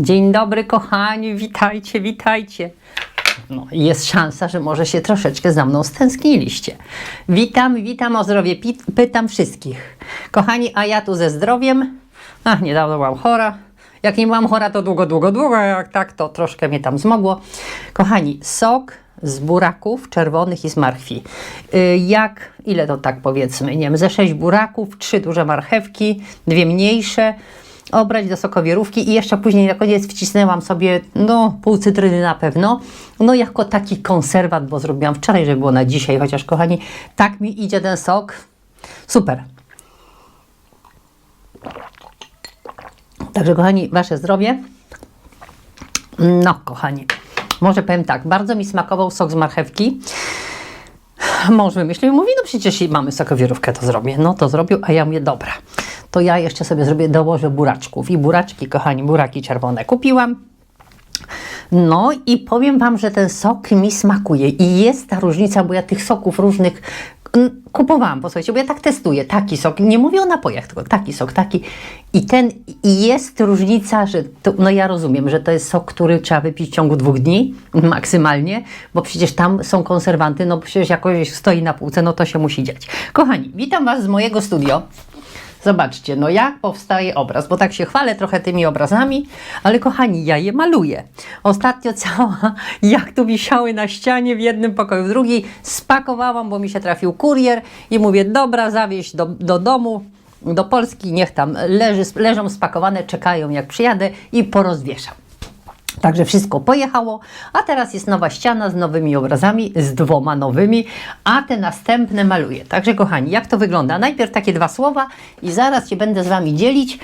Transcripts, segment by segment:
Dzień dobry, kochani, witajcie, witajcie. No, jest szansa, że może się troszeczkę za mną stęskniliście. Witam, witam o zdrowie, pytam wszystkich. Kochani, a ja tu ze zdrowiem. Ach, niedawno byłam chora. Jak nie byłam chora, to długo, długo, długo, jak tak, to troszkę mnie tam zmogło. Kochani, sok z buraków czerwonych i z marchwi. Y, Jak, ile to tak powiedzmy, nie wiem, ze sześć buraków, trzy duże marchewki, dwie mniejsze, obrać do sokowierówki i jeszcze później na koniec wcisnęłam sobie, no, pół cytryny na pewno, no jako taki konserwat, bo zrobiłam wczoraj, żeby było na dzisiaj, chociaż kochani, tak mi idzie ten sok, super. Także kochani, wasze zdrowie. No, kochani, może powiem tak, bardzo mi smakował sok z marchewki. Mąż wymyślił, mówi, no przecież mamy sokowirówkę, to zrobię. No to zrobił, a ja mówię, dobra, to ja jeszcze sobie zrobię, dołożę buraczków. I buraczki, kochani, buraki czerwone kupiłam. No i powiem Wam, że ten sok mi smakuje i jest ta różnica, bo ja tych soków różnych kupowałam, posłuchajcie, bo ja tak testuję, taki sok, nie mówię o napojach, tylko taki sok, taki i ten, i jest różnica, że to, no ja rozumiem, że to jest sok, który trzeba wypić w ciągu dwóch dni maksymalnie, bo przecież tam są konserwanty, no przecież jakoś stoi na półce, no to się musi dziać. Kochani, witam Was z mojego studio. Zobaczcie, no jak powstaje obraz, bo tak się chwalę trochę tymi obrazami, ale kochani, ja je maluję. Ostatnio cała, jak tu wisiały na ścianie w jednym pokoju, w drugiej spakowałam, bo mi się trafił kurier i mówię, dobra, zawieźć do, do domu, do Polski, niech tam leży, leżą spakowane, czekają jak przyjadę i porozwieszam. Także wszystko pojechało, a teraz jest nowa ściana z nowymi obrazami, z dwoma nowymi, a te następne maluję. Także kochani, jak to wygląda? Najpierw takie dwa słowa i zaraz się będę z Wami dzielić.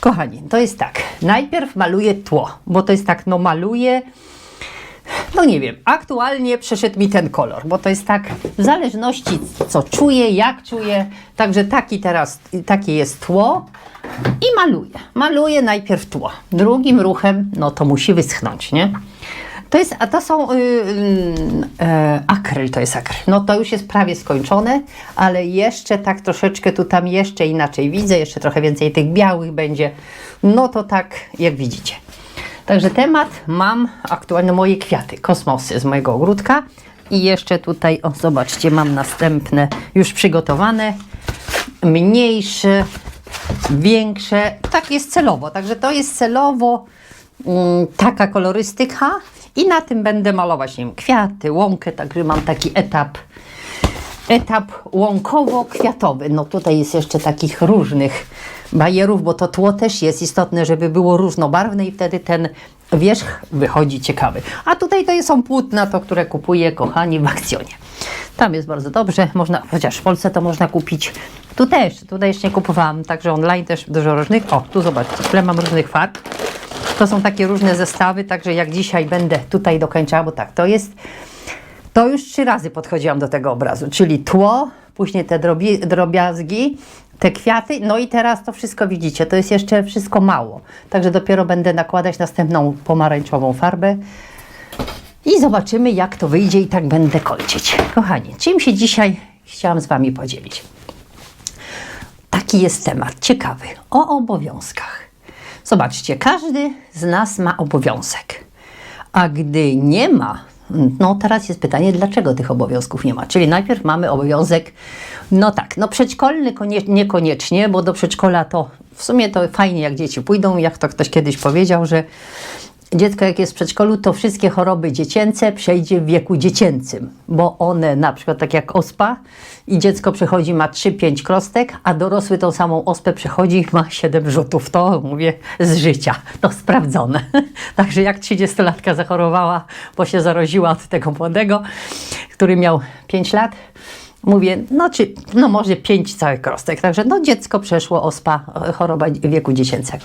Kochani, to jest tak, najpierw maluję tło, bo to jest tak, no maluję, no nie wiem, aktualnie przeszedł mi ten kolor, bo to jest tak w zależności co czuję, jak czuję, także taki teraz, takie jest tło i maluję. Maluję najpierw tło, drugim ruchem, no to musi wyschnąć, nie? To jest, a to są y, y, e, akryl, to jest akryl. No to już jest prawie skończone, ale jeszcze tak troszeczkę tu tam jeszcze inaczej widzę, jeszcze trochę więcej tych białych będzie. No to tak jak widzicie. Także temat mam aktualnie moje kwiaty, kosmosy z mojego ogródka. I jeszcze tutaj, o zobaczcie, mam następne już przygotowane, mniejsze, większe. Tak jest celowo, także to jest celowo mm, taka kolorystyka i na tym będę malować, nie wiem, kwiaty, łąkę, także mam taki etap etap łąkowo-kwiatowy. No tutaj jest jeszcze takich różnych bajerów, bo to tło też jest istotne, żeby było różnobarwne i wtedy ten wierzch wychodzi ciekawy. A tutaj to są płótna, to które kupuję, kochani, w akcjonie. Tam jest bardzo dobrze, można, chociaż w Polsce to można kupić. Tu też, tutaj jeszcze nie kupowałam, także online też dużo różnych. O, tu zobaczcie, tyle mam różnych farb. To są takie różne zestawy, także jak dzisiaj będę tutaj dokończała, bo tak, to jest to już trzy razy podchodziłam do tego obrazu, czyli tło, później te drobi, drobiazgi, te kwiaty, no i teraz to wszystko widzicie, to jest jeszcze wszystko mało. Także dopiero będę nakładać następną pomarańczową farbę i zobaczymy jak to wyjdzie i tak będę kończyć. Kochani, czym się dzisiaj chciałam z Wami podzielić? Taki jest temat ciekawy o obowiązkach. Zobaczcie, każdy z nas ma obowiązek, a gdy nie ma, no teraz jest pytanie, dlaczego tych obowiązków nie ma? Czyli najpierw mamy obowiązek, no tak, no przedszkolny konie, niekoniecznie, bo do przedszkola to w sumie to fajnie jak dzieci pójdą, jak to ktoś kiedyś powiedział, że dziecko jak jest w przedszkolu, to wszystkie choroby dziecięce przejdzie w wieku dziecięcym, bo one na przykład tak jak ospa i dziecko przechodzi ma 3-5 krostek, a dorosły tą samą ospę przechodzi ma 7 rzutów. To mówię z życia, to sprawdzone. Także jak 30-latka zachorowała, bo się zaroziła od tego młodego, który miał 5 lat, Mówię, no czy, no może pięć całych krostek, także no dziecko przeszło ospa, e, choroba wieku dziecięcego.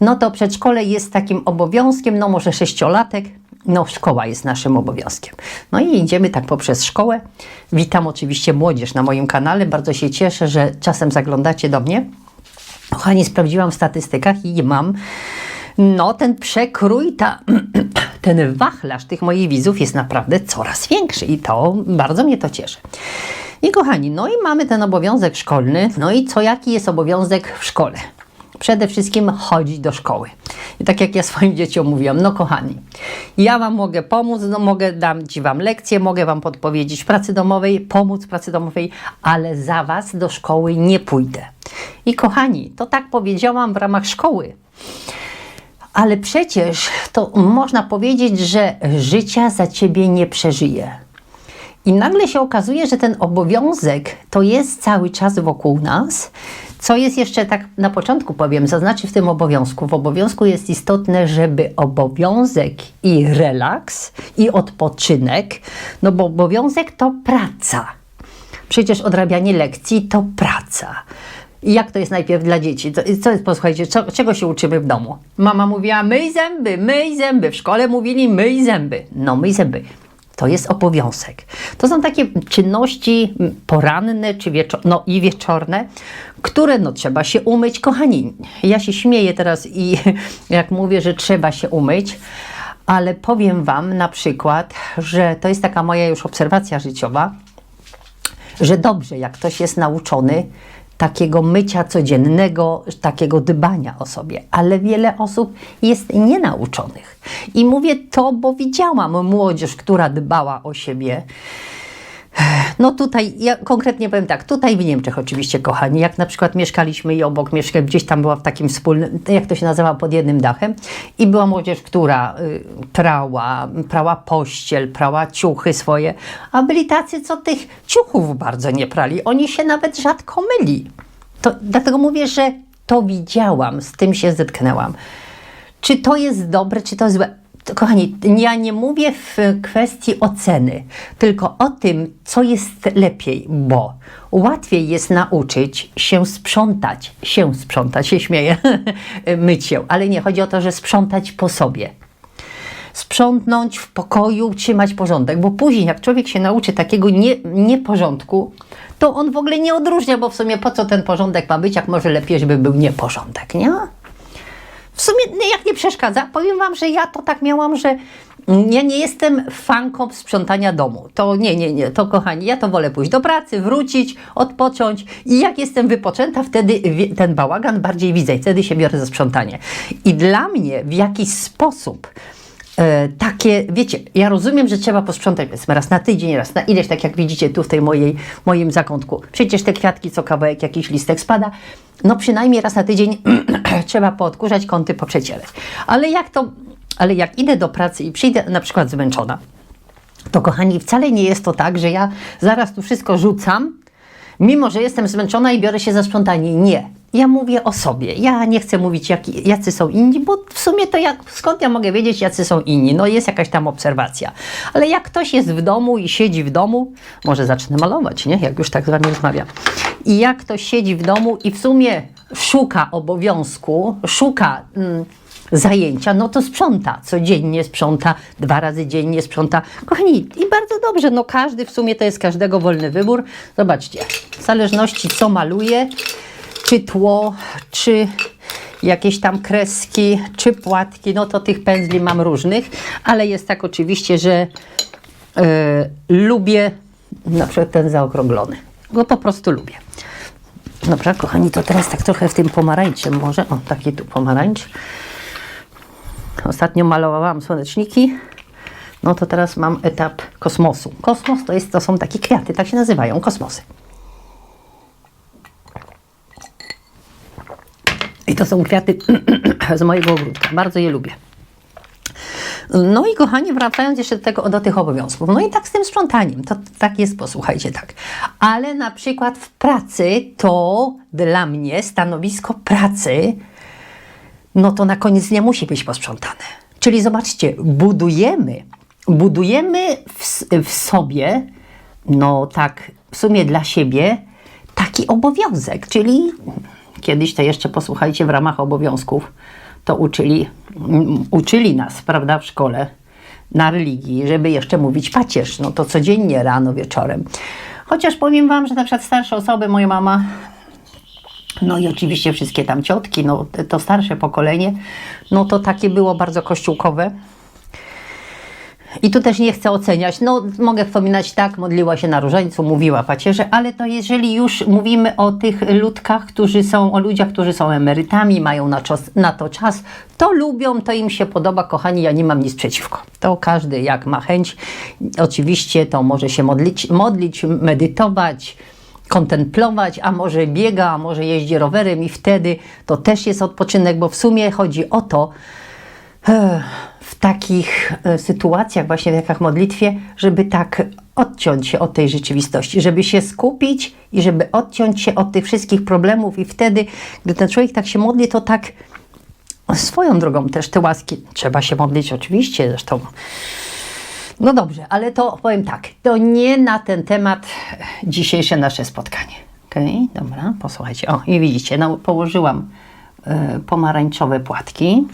No to przedszkole jest takim obowiązkiem, no może sześciolatek, no szkoła jest naszym obowiązkiem. No i idziemy tak poprzez szkołę. Witam oczywiście młodzież na moim kanale, bardzo się cieszę, że czasem zaglądacie do mnie. Kochani, sprawdziłam w statystykach i mam no ten przekrój, ta, ten wachlarz tych moich widzów jest naprawdę coraz większy i to bardzo mnie to cieszy. I kochani, no i mamy ten obowiązek szkolny, no i co jaki jest obowiązek w szkole? Przede wszystkim chodzić do szkoły. I tak jak ja swoim dzieciom mówiłam, no kochani, ja wam mogę pomóc, no mogę dać wam lekcję, mogę wam podpowiedzieć w pracy domowej, pomóc w pracy domowej, ale za was do szkoły nie pójdę. I kochani, to tak powiedziałam w ramach szkoły. Ale przecież to można powiedzieć, że życia za ciebie nie przeżyje. I nagle się okazuje, że ten obowiązek to jest cały czas wokół nas. Co jest jeszcze tak na początku powiem, zaznaczy w tym obowiązku. W obowiązku jest istotne, żeby obowiązek i relaks i odpoczynek, no bo obowiązek to praca. Przecież odrabianie lekcji to praca. Jak to jest najpierw dla dzieci? Co jest, posłuchajcie, co, czego się uczymy w domu? Mama mówiła myj zęby, myj zęby. W szkole mówili myj zęby. No myj zęby. To jest obowiązek. To są takie czynności poranne czy wieczo- no i wieczorne, które no trzeba się umyć. Kochani, ja się śmieję teraz i jak mówię, że trzeba się umyć, ale powiem Wam na przykład, że to jest taka moja już obserwacja życiowa, że dobrze, jak ktoś jest nauczony takiego mycia codziennego, takiego dbania o sobie, ale wiele osób jest nienauczonych. I mówię to, bo widziałam młodzież, która dbała o siebie. No tutaj, ja konkretnie powiem tak, tutaj w Niemczech oczywiście, kochani, jak na przykład mieszkaliśmy i obok mieszkaliśmy, gdzieś tam była w takim wspólnym, jak to się nazywa, pod jednym dachem i była młodzież, która y, prała, prała pościel, prała ciuchy swoje, a byli tacy, co tych ciuchów bardzo nie prali, oni się nawet rzadko myli. To, dlatego mówię, że to widziałam, z tym się zetknęłam. Czy to jest dobre, czy to złe? Kochani, ja nie mówię w kwestii oceny, tylko o tym, co jest lepiej, bo łatwiej jest nauczyć się sprzątać, się sprzątać, się śmieję, myć się, ale nie, chodzi o to, że sprzątać po sobie sprzątnąć w pokoju, trzymać porządek, bo później jak człowiek się nauczy takiego nie, nieporządku, to on w ogóle nie odróżnia, bo w sumie po co ten porządek ma być, jak może lepiej, żeby był nieporządek, nie? W sumie jak nie przeszkadza, powiem Wam, że ja to tak miałam, że ja nie jestem fanką sprzątania domu. To nie, nie, nie, to kochani, ja to wolę pójść do pracy, wrócić, odpocząć i jak jestem wypoczęta, wtedy ten bałagan bardziej widzę i wtedy się biorę za sprzątanie. I dla mnie w jakiś sposób takie, wiecie, ja rozumiem, że trzeba posprzątać raz na tydzień, raz na ileś, tak jak widzicie tu w tej mojej, moim zakątku. Przecież te kwiatki, co kawałek, jakiś listek spada, no przynajmniej raz na tydzień trzeba poodkurzać, kąty poprzecierać. Ale jak to, ale jak idę do pracy i przyjdę na przykład zmęczona, to kochani, wcale nie jest to tak, że ja zaraz tu wszystko rzucam, mimo że jestem zmęczona i biorę się za sprzątanie. Nie. Ja mówię o sobie. Ja nie chcę mówić, jaki, jacy są inni, bo w sumie to jak, skąd ja mogę wiedzieć, jacy są inni? No jest jakaś tam obserwacja. Ale jak ktoś jest w domu i siedzi w domu, może zacznę malować, nie? Jak już tak z Wami rozmawiam. I jak ktoś siedzi w domu i w sumie szuka obowiązku, szuka... Mm, zajęcia, no to sprząta. Codziennie sprząta, dwa razy dziennie sprząta. Kochani, i bardzo dobrze, no każdy w sumie to jest każdego wolny wybór. Zobaczcie, w zależności co maluje, czy tło, czy jakieś tam kreski, czy płatki, no to tych pędzli mam różnych, ale jest tak oczywiście, że e, lubię na przykład ten zaokrąglony. Go po prostu lubię. Dobra, kochani, to teraz tak trochę w tym pomarańczem może. O, taki tu pomarańcz. Ostatnio malowałam słoneczniki, no to teraz mam etap kosmosu. Kosmos to, jest, to są takie kwiaty, tak się nazywają, kosmosy. I to są kwiaty z mojego ogródka, bardzo je lubię. No i kochani, wracając jeszcze do, tego, do tych obowiązków. No i tak z tym sprzątaniem, to tak jest, posłuchajcie, tak. Ale na przykład w pracy to dla mnie stanowisko pracy no to na koniec nie musi być posprzątane. Czyli zobaczcie, budujemy, budujemy w, w sobie, no tak w sumie dla siebie, taki obowiązek, czyli kiedyś to jeszcze posłuchajcie w ramach obowiązków, to uczyli, uczyli nas, prawda, w szkole na religii, żeby jeszcze mówić pacierz, no to codziennie rano, wieczorem. Chociaż powiem Wam, że na przykład starsze osoby, moja mama no i oczywiście wszystkie tam ciotki, no to starsze pokolenie, no to takie było bardzo kościółkowe. I tu też nie chcę oceniać. No, mogę wspominać tak, modliła się na różańcu, mówiła pacierze, ale to jeżeli już mówimy o tych ludkach, którzy są, o ludziach, którzy są emerytami, mają na, czas, na to czas, to lubią, to im się podoba, kochani, ja nie mam nic przeciwko. To każdy jak ma chęć, oczywiście to może się modlić, modlić medytować, kontemplować, a może biega, a może jeździ rowerem i wtedy to też jest odpoczynek, bo w sumie chodzi o to, e, w takich e, sytuacjach, właśnie w jakach modlitwie, żeby tak odciąć się od tej rzeczywistości, żeby się skupić i żeby odciąć się od tych wszystkich problemów i wtedy, gdy ten człowiek tak się modli, to tak swoją drogą też te łaski trzeba się modlić oczywiście, zresztą no dobrze, ale to powiem tak, to nie na ten temat dzisiejsze nasze spotkanie. Okej, dobra, posłuchajcie. O, i widzicie, no, położyłam e, pomarańczowe płatki.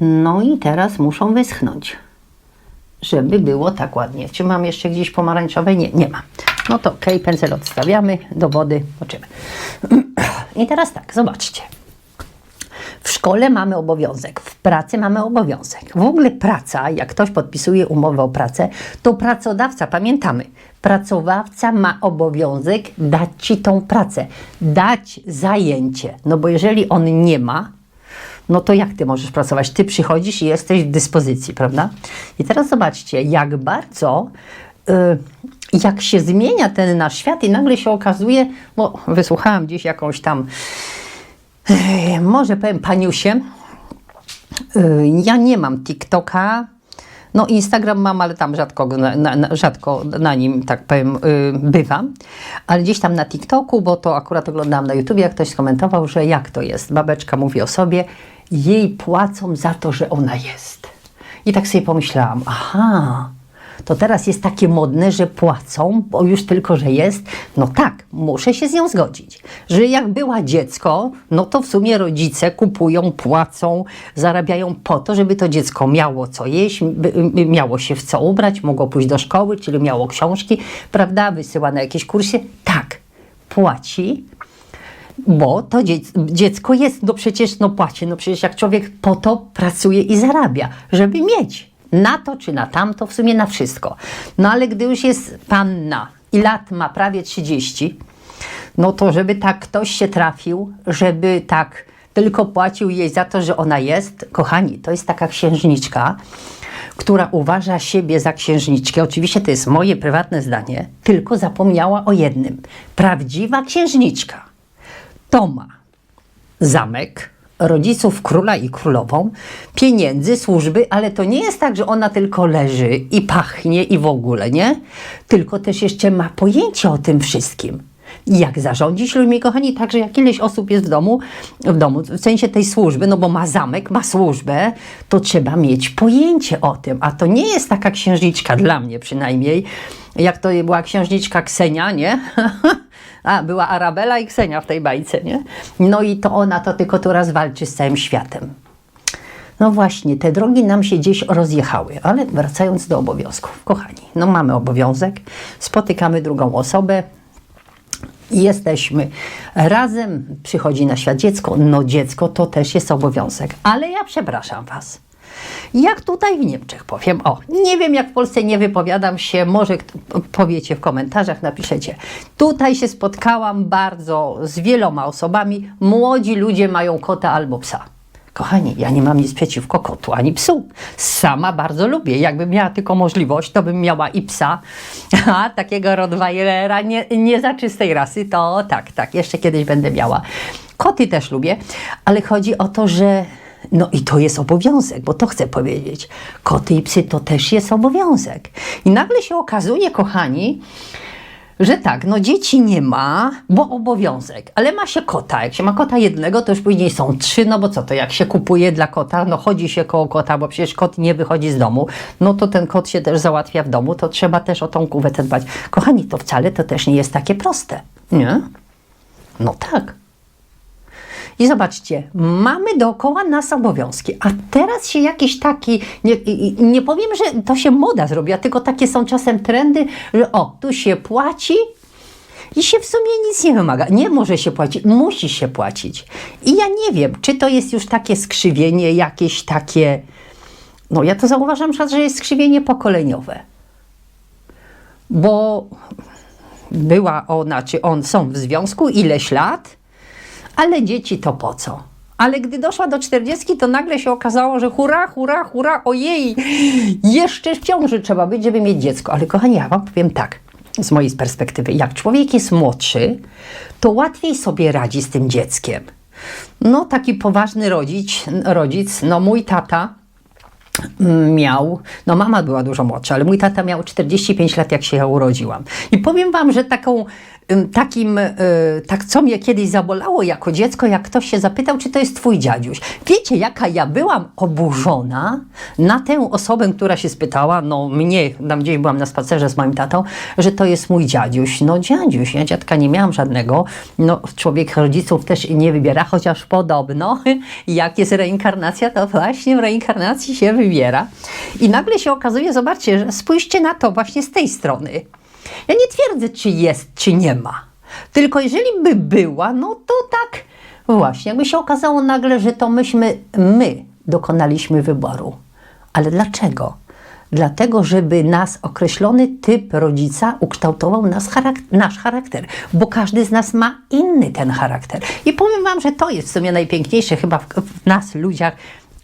No i teraz muszą wyschnąć, żeby było tak ładnie. Czy mam jeszcze gdzieś pomarańczowe? Nie, nie ma. No to okej, pędzel odstawiamy do wody, moczymy. I teraz tak, zobaczcie. W szkole mamy obowiązek, w pracy mamy obowiązek. W ogóle praca, jak ktoś podpisuje umowę o pracę, to pracodawca, pamiętamy, pracodawca ma obowiązek dać ci tą pracę, dać zajęcie. No bo jeżeli on nie ma, no to jak ty możesz pracować? Ty przychodzisz i jesteś w dyspozycji, prawda? I teraz zobaczcie, jak bardzo. y, jak się zmienia ten nasz świat i nagle się okazuje, bo wysłuchałam gdzieś jakąś tam Ej, Może powiem paniusie, y, ja nie mam TikToka. No Instagram mam, ale tam rzadko, na, na, rzadko na nim, tak powiem, y, bywam. Ale gdzieś tam na TikToku, bo to akurat oglądałam na YouTubie, jak ktoś skomentował, że jak to jest. Babeczka mówi o sobie, jej płacą za to, że ona jest. I tak sobie pomyślałam, aha, to teraz jest takie modne, że płacą, bo już tylko, że jest. No tak, muszę się z nią zgodzić, że jak była dziecko, no to w sumie rodzice kupują, płacą, zarabiają po to, żeby to dziecko miało co jeść, miało się w co ubrać, mogło pójść do szkoły, czyli miało książki, prawda, wysyła na jakieś kursy. Tak, płaci, bo to dziec- dziecko jest, no przecież no płaci, no przecież jak człowiek po to pracuje i zarabia, żeby mieć na to czy na tamto, w sumie na wszystko. No ale gdy już jest panna i lat ma prawie 30, no to żeby tak ktoś się trafił, żeby tak tylko płacił jej za to, że ona jest, kochani, to jest taka księżniczka, która uważa siebie za księżniczkę. Oczywiście to jest moje prywatne zdanie, tylko zapomniała o jednym. Prawdziwa księżniczka to ma zamek, rodziców króla i królową, pieniędzy, służby, ale to nie jest tak, że ona tylko leży i pachnie i w ogóle, nie? Tylko też jeszcze ma pojęcie o tym wszystkim. Jak zarządzić ludźmi, kochani, także jak ileś osób jest w domu, w domu, w sensie tej służby, no bo ma zamek, ma służbę, to trzeba mieć pojęcie o tym, a to nie jest taka księżniczka, dla mnie przynajmniej, jak to była księżniczka Ksenia, nie? A, była Arabela i Ksenia w tej bajce, nie? No i to ona to tylko tu raz walczy z całym światem. No właśnie, te drogi nam się gdzieś rozjechały, ale wracając do obowiązków, kochani, no mamy obowiązek, spotykamy drugą osobę, jesteśmy razem, przychodzi na świat dziecko, no dziecko to też jest obowiązek, ale ja przepraszam Was. Jak tutaj w Niemczech powiem, o, nie wiem jak w Polsce nie wypowiadam się, może powiecie w komentarzach, napiszecie. Tutaj się spotkałam bardzo z wieloma osobami, młodzi ludzie mają kota albo psa. Kochani, ja nie mam nic przeciwko kotu ani psu. Sama bardzo lubię. Jakbym miała tylko możliwość, to bym miała i psa, a takiego Rottweilera nie, nie za czystej rasy, to tak, tak, jeszcze kiedyś będę miała. Koty też lubię, ale chodzi o to, że no i to jest obowiązek, bo to chcę powiedzieć. Koty i psy to też jest obowiązek. I nagle się okazuje, kochani, że tak, no dzieci nie ma, bo obowiązek, ale ma się kota. Jak się ma kota jednego, to już później są trzy, no bo co to, jak się kupuje dla kota, no chodzi się koło kota, bo przecież kot nie wychodzi z domu, no to ten kot się też załatwia w domu, to trzeba też o tą kuwetę dbać. Kochani, to wcale to też nie jest takie proste, nie? No tak. I zobaczcie, mamy dookoła nas obowiązki, a teraz się jakiś taki, nie, nie powiem, że to się moda zrobiła, tylko takie są czasem trendy, że o, tu się płaci i się w sumie nic nie wymaga. Nie może się płacić, musi się płacić. I ja nie wiem, czy to jest już takie skrzywienie, jakieś takie No ja to zauważam, że jest skrzywienie pokoleniowe. Bo była ona, czy on są w związku ileś lat, ale dzieci to po co? Ale gdy doszła do czterdziestki, to nagle się okazało, że hurra, hurra, hurra, ojej, jeszcze w ciąży trzeba być, żeby mieć dziecko. Ale kochani, ja wam powiem tak, z mojej perspektywy, jak człowiek jest młodszy, to łatwiej sobie radzi z tym dzieckiem. No taki poważny rodzic, rodzic no mój tata, miał, no mama była dużo młodsza, ale mój tata miał 45 lat, jak się ja urodziłam. I powiem wam, że taką, takim, y, tak co mnie kiedyś zabolało jako dziecko, jak ktoś się zapytał, czy to jest twój dziadziuś. Wiecie, jaka ja byłam oburzona na tę osobę, która się spytała, no mnie, tam gdzieś byłam na spacerze z moim tatą, że to jest mój dziadziuś. No dziadziuś, ja dziadka nie miałam żadnego. No człowiek rodziców też nie wybiera, chociaż podobno, jak jest reinkarnacja, to właśnie w reinkarnacji się wybiera. I nagle się okazuje, zobaczcie, że spójrzcie na to właśnie z tej strony. Ja nie twierdzę, czy jest, czy nie ma. Tylko jeżeli by była, no to tak właśnie, jakby się okazało nagle, że to myśmy, my dokonaliśmy wyboru. Ale dlaczego? Dlatego, żeby nas określony typ rodzica ukształtował nas charak nasz charakter, bo każdy z nas ma inny ten charakter. I powiem Wam, że to jest w sumie najpiękniejsze chyba w, w nas, ludziach,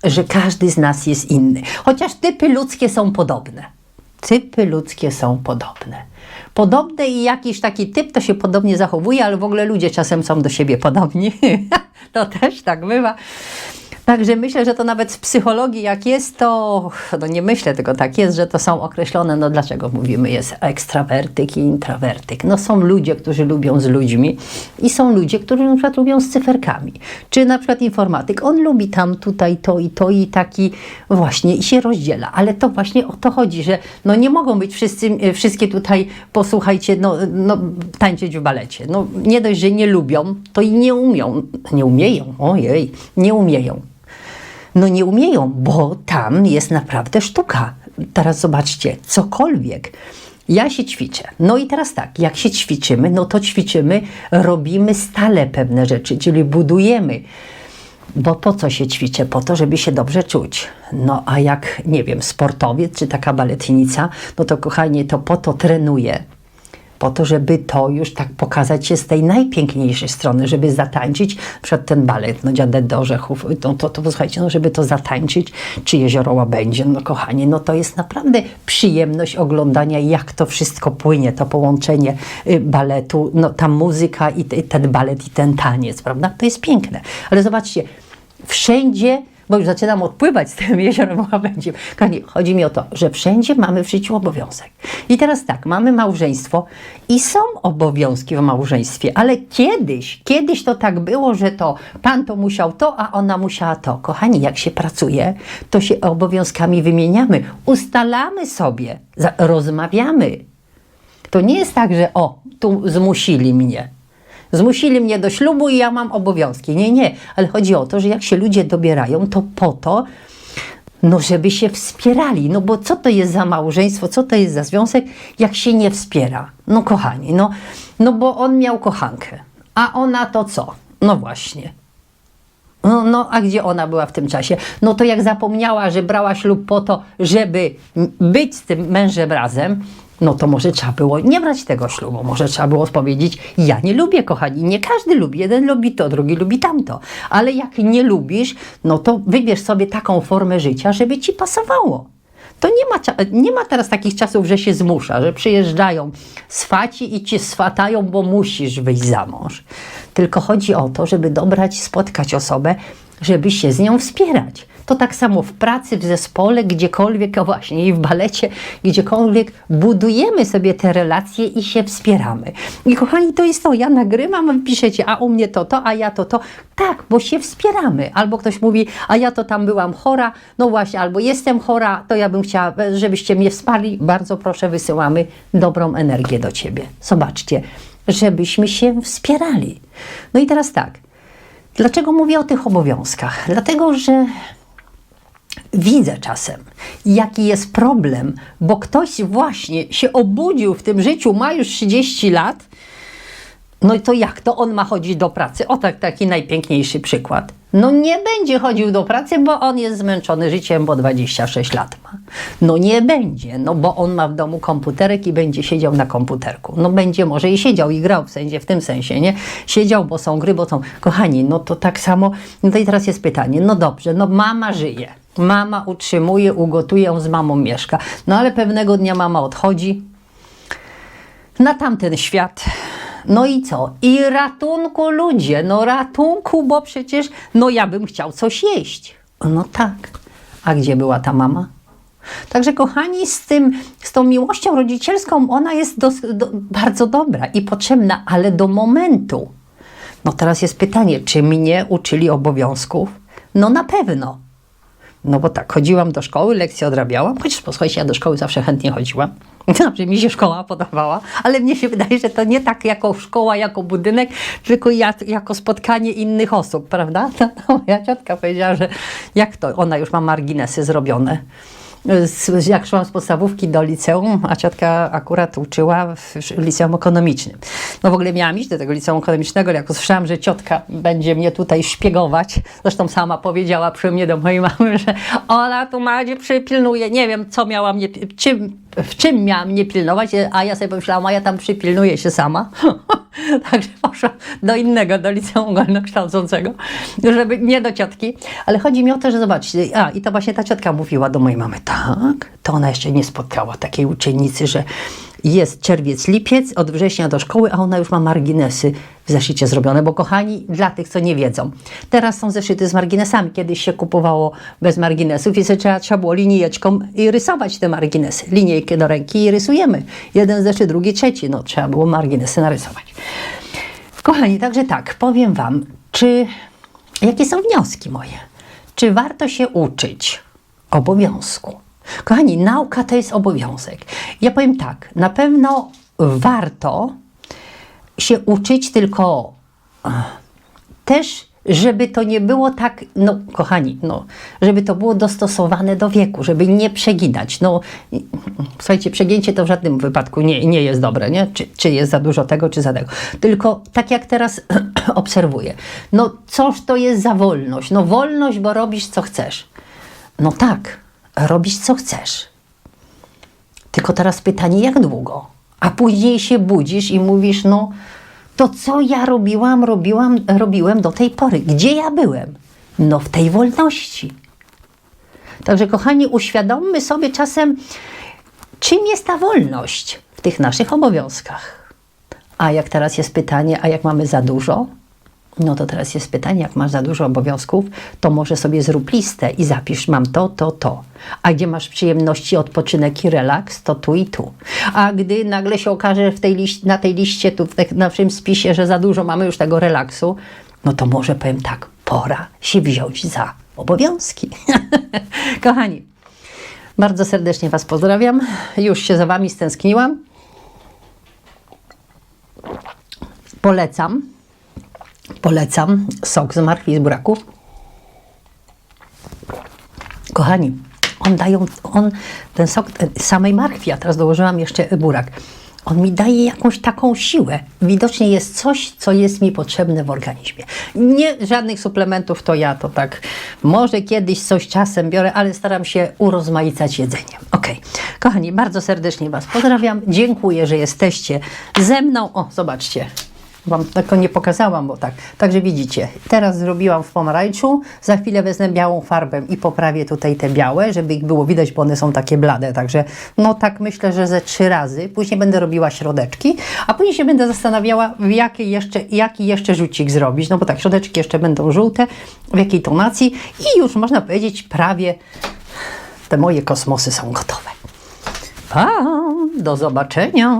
że każdy z nas jest inny. Chociaż typy ludzkie są podobne. Typy ludzkie są podobne. Podobne i jakiś taki typ to się podobnie zachowuje, ale w ogóle ludzie czasem są do siebie podobni. to też tak bywa. Także myślę, że to nawet w psychologii jak jest, to no nie myślę, tylko tak jest, że to są określone, no dlaczego mówimy, jest ekstrawertyk i intrawertyk. No są ludzie, którzy lubią z ludźmi i są ludzie, którzy na przykład lubią z cyferkami. Czy na przykład informatyk, on lubi tam, tutaj, to i to i taki właśnie i się rozdziela. Ale to właśnie o to chodzi, że no nie mogą być wszyscy, wszystkie tutaj, posłuchajcie, no, no tańczyć w balecie. No nie dość, że nie lubią, to i nie umią. Nie umieją, ojej, nie umieją. No nie umieją, bo tam jest naprawdę sztuka. Teraz zobaczcie, cokolwiek. Ja się ćwiczę. No i teraz tak, jak się ćwiczymy, no to ćwiczymy, robimy stale pewne rzeczy, czyli budujemy. Bo po co się ćwiczę? Po to, żeby się dobrze czuć. No a jak, nie wiem, sportowiec czy taka baletnica, no to kochanie, to po to trenuję po to, żeby to już tak pokazać się z tej najpiękniejszej strony, żeby zatańczyć przed ten balet, no dziadet do orzechów, no to, to posłuchajcie, no żeby to zatańczyć, czy jezioro łabędzie, no kochanie, no to jest naprawdę przyjemność oglądania, jak to wszystko płynie, to połączenie y, baletu, no ta muzyka i ten balet i ten taniec, prawda? To jest piękne. Ale zobaczcie, wszędzie bo już zaczynam odpływać z tym jeziorem łabędziem. Kochani, chodzi mi o to, że wszędzie mamy w życiu obowiązek. I teraz tak, mamy małżeństwo i są obowiązki w małżeństwie, ale kiedyś, kiedyś to tak było, że to pan to musiał to, a ona musiała to. Kochani, jak się pracuje, to się obowiązkami wymieniamy, ustalamy sobie, rozmawiamy. To nie jest tak, że o, tu zmusili mnie. Zmusili mnie do ślubu i ja mam obowiązki. Nie, nie, ale chodzi o to, że jak się ludzie dobierają, to po to, no żeby się wspierali. No bo co to jest za małżeństwo, co to jest za związek, jak się nie wspiera? No kochani, no, no bo on miał kochankę, a ona to co? No właśnie. No, no, a gdzie ona była w tym czasie? No to jak zapomniała, że brała ślub po to, żeby być z tym mężem razem, no to może trzeba było nie brać tego ślubu, może trzeba było powiedzieć, ja nie lubię, kochani, nie każdy lubi, jeden lubi to, drugi lubi tamto, ale jak nie lubisz, no to wybierz sobie taką formę życia, żeby ci pasowało. To nie ma, nie ma teraz takich czasów, że się zmusza, że przyjeżdżają swaci i cię swatają, bo musisz wyjść za mąż. Tylko chodzi o to, żeby dobrać, spotkać osobę, żeby się z nią wspierać. To tak samo w pracy, w zespole, gdziekolwiek, a właśnie i w balecie, gdziekolwiek budujemy sobie te relacje i się wspieramy. I kochani, to jest to, ja nagrywam, piszecie, a u mnie to to, a ja to to. Tak, bo się wspieramy. Albo ktoś mówi, a ja to tam byłam chora, no właśnie, albo jestem chora, to ja bym chciała, żebyście mnie wsparli. Bardzo proszę, wysyłamy dobrą energię do Ciebie. Zobaczcie, żebyśmy się wspierali. No i teraz tak, Dlaczego mówię o tych obowiązkach? Dlatego, że widzę czasem, jaki jest problem, bo ktoś właśnie się obudził w tym życiu, ma już 30 lat, no i to jak to on ma chodzić do pracy? O tak, taki najpiękniejszy przykład. No nie będzie chodził do pracy, bo on jest zmęczony życiem, bo 26 lat ma. No nie będzie, no bo on ma w domu komputerek i będzie siedział na komputerku. No będzie może i siedział i grał w sensie, w tym sensie, nie? Siedział, bo są gry, bo są... Kochani, no to tak samo... No i teraz jest pytanie, no dobrze, no mama żyje. Mama utrzymuje, ugotuje, on z mamą mieszka. No ale pewnego dnia mama odchodzi, na tamten świat. No i co? I ratunku ludzie, no ratunku, bo przecież, no ja bym chciał coś jeść. No tak. A gdzie była ta mama? Także kochani, z, tym, z tą miłością rodzicielską ona jest do, bardzo dobra i potrzebna, ale do momentu. No teraz jest pytanie, czy mnie uczyli obowiązków? No na pewno. No bo tak, chodziłam do szkoły, lekcje odrabiałam, chociaż posłuchajcie, ja do szkoły zawsze chętnie chodziłam. Dobrze, mi się szkoła podobała, ale mnie się wydaje, że to nie tak jako szkoła, jako budynek, tylko ja, jako spotkanie innych osób, prawda? Moja ciotka powiedziała, że jak to, ona już ma marginesy zrobione. Z, jak szłam z podstawówki do liceum, a ciotka akurat uczyła w liceum ekonomicznym. No w ogóle miałam iść do tego liceum ekonomicznego, ale jak usłyszałam, że ciotka będzie mnie tutaj szpiegować, zresztą sama powiedziała przy mnie do mojej mamy, że ona tu Madzie przypilnuje, nie wiem co miała mnie, czym, w czym miała mnie pilnować, a ja sobie pomyślałam, a ja tam przypilnuję się sama. Także poszłam do innego, do liceum ogólnokształcącego, żeby nie do ciotki. Ale chodzi mi o to, że zobaczcie, a i to właśnie ta ciotka mówiła do mojej mamy, tak, to ona jeszcze nie spotkała takiej uczennicy, że jest czerwiec, lipiec, od września do szkoły, a ona już ma marginesy w zeszycie zrobione, bo kochani, dla tych, co nie wiedzą, teraz są zeszyty z marginesami. Kiedyś się kupowało bez marginesów i trzeba, trzeba było linijeczką i rysować te marginesy. Linijkę do ręki i rysujemy. Jeden zeszyt, drugi, trzeci. No, trzeba było marginesy narysować. Kochani, także tak, powiem Wam, czy jakie są wnioski moje? Czy warto się uczyć obowiązku? Kochani, nauka to jest obowiązek. Ja powiem tak, na pewno warto się uczyć, tylko ach, też, żeby to nie było tak, no kochani, no, żeby to było dostosowane do wieku, żeby nie przeginać. No, słuchajcie, przegięcie to w żadnym wypadku nie, nie jest dobre, nie? Czy, czy jest za dużo tego, czy za tego. Tylko tak jak teraz obserwuję, no coż to jest za wolność? No wolność, bo robisz co chcesz. No tak, robisz co chcesz. Tylko teraz pytanie, jak długo? A później się budzisz i mówisz, no to co ja robiłam, robiłam, robiłem do tej pory? Gdzie ja byłem? No w tej wolności. Także kochani, uświadommy sobie czasem, czym jest ta wolność w tych naszych obowiązkach. A jak teraz jest pytanie, a jak mamy za dużo? No to teraz jest pytanie, jak masz za dużo obowiązków, to może sobie zrób listę i zapisz, mam to, to, to. A gdzie masz przyjemności, odpoczynek i relaks, to tu i tu. A gdy nagle się okaże w tej liście, na tej liście, tu w te- naszym spisie, że za dużo mamy już tego relaksu, no to może powiem tak, pora się wziąć za obowiązki. Kochani, bardzo serdecznie Was pozdrawiam. Już się za Wami stęskniłam. Polecam polecam sok z marchwi i z buraków. Kochani, on dają, on, ten sok samej marchwi, a teraz dołożyłam jeszcze burak. On mi daje jakąś taką siłę. Widocznie jest coś, co jest mi potrzebne w organizmie. Nie żadnych suplementów, to ja to tak może kiedyś coś czasem biorę, ale staram się urozmaicać jedzenie. Ok, kochani, bardzo serdecznie Was pozdrawiam. Dziękuję, że jesteście ze mną. O, zobaczcie, Wam tylko nie pokazałam, bo tak. Także widzicie, teraz zrobiłam w pomarańczu, za chwilę wezmę białą farbę i poprawię tutaj te białe, żeby ich było widać, bo one są takie blade. Także no tak myślę, że ze trzy razy. Później będę robiła środeczki, a później się będę zastanawiała, w jakiej jeszcze, jaki jeszcze rzucik zrobić. No bo tak, środeczki jeszcze będą żółte, w jakiej tonacji i już można powiedzieć prawie te moje kosmosy są gotowe. Pa, do zobaczenia.